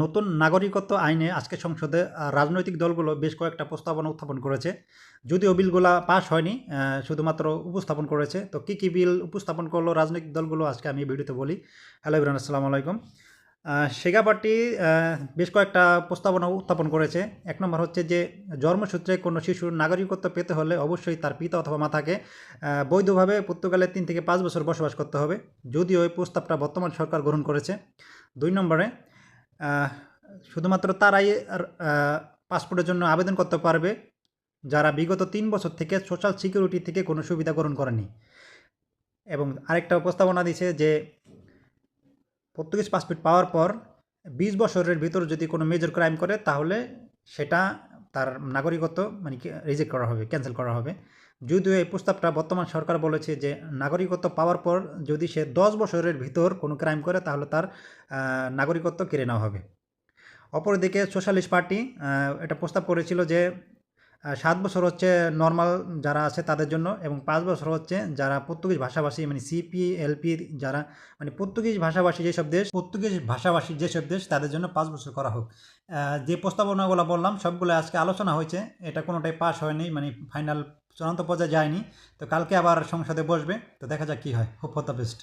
নতুন নাগরিকত্ব আইনে আজকে সংসদে রাজনৈতিক দলগুলো বেশ কয়েকটা প্রস্তাবনা উত্থাপন করেছে। যদিও বিলগুলা পাশ হয়নি শুধুমাত্র উপস্থাপন করেছে। তো কী কী বিল উপস্থাপন করল রাজনৈতিক দলগুলো আজকে আমি ভিডিওতে বলি। হ্যালো ইবরান আসসালামু আলাইকুম। আহ, সেগা পার্টি বেশ কয়েকটা প্রস্তাবনা উত্থাপন করেছে। এক নম্বর হচ্ছে যে জন্মসূত্রে কোনো শিশুর নাগরিকত্ব পেতে হলে অবশ্যই তার পিতা অথবা মাতাকে বৈধভাবে পর্তুগালে তিন থেকে পাঁচ বছর বসবাস করতে হবে। যদিও এই প্রস্তাবটা বর্তমান সরকার গ্রহণ করেছে। দুই নম্বরে শুধুমাত্র তারাই পাসপোর্টের জন্য আবেদন করতে পারবে যারা বিগত তিন বছর থেকে সোশ্যাল সিকিউরিটি থেকে কোনো সুবিধা গ্রহণ করেনি। এবং আরেকটা উপস্থাপনা দিছে যে পর্তুগিজ পাসপোর্ট পাওয়ার পর বিশ বছরের ভিতর যদি কোনো মেজর ক্রাইম করে, তাহলে সেটা তার নাগরিকত্ব মানে রিজেক্ট করা হবে ক্যান্সেল করা হবে। যদিও এই প্রস্তাবটা বর্তমান সরকার বলেছে যে, নাগরিকত্ব পাওয়ার পর যদি সে দশ বছরের ভিতর কোনো ক্রাইম করে, তাহলে তার নাগরিকত্ব কেড়ে নেওয়া হবে। অপরদিকে সোশ্যালিস্ট পার্টি এটা প্রস্তাব করেছিল যে সাত বছর হচ্ছে নর্মাল যারা আছে তাদের জন্য এবং পাঁচ বছর হচ্ছে যারা পর্তুগিজ ভাষাভাষী মানে সিপি এলপি যারা মানে পর্তুগিজ ভাষাভাষী যেসব দেশ, পর্তুগিজ ভাষাভাষী যেসব দেশ তাদের জন্য পাঁচ বছর করা হোক। যে প্রস্তাবনাগুলো বললাম, সবগুলো আজকে আলোচনা হয়েছে, এটা কোনোটাই পাস হয়নি মানে ফাইনাল চূড়ান্ত পর্যায়ে যায়নি। তো কালকে আবার সংসদে বসবে, তো দেখা যাক কী হয়। Hope for the best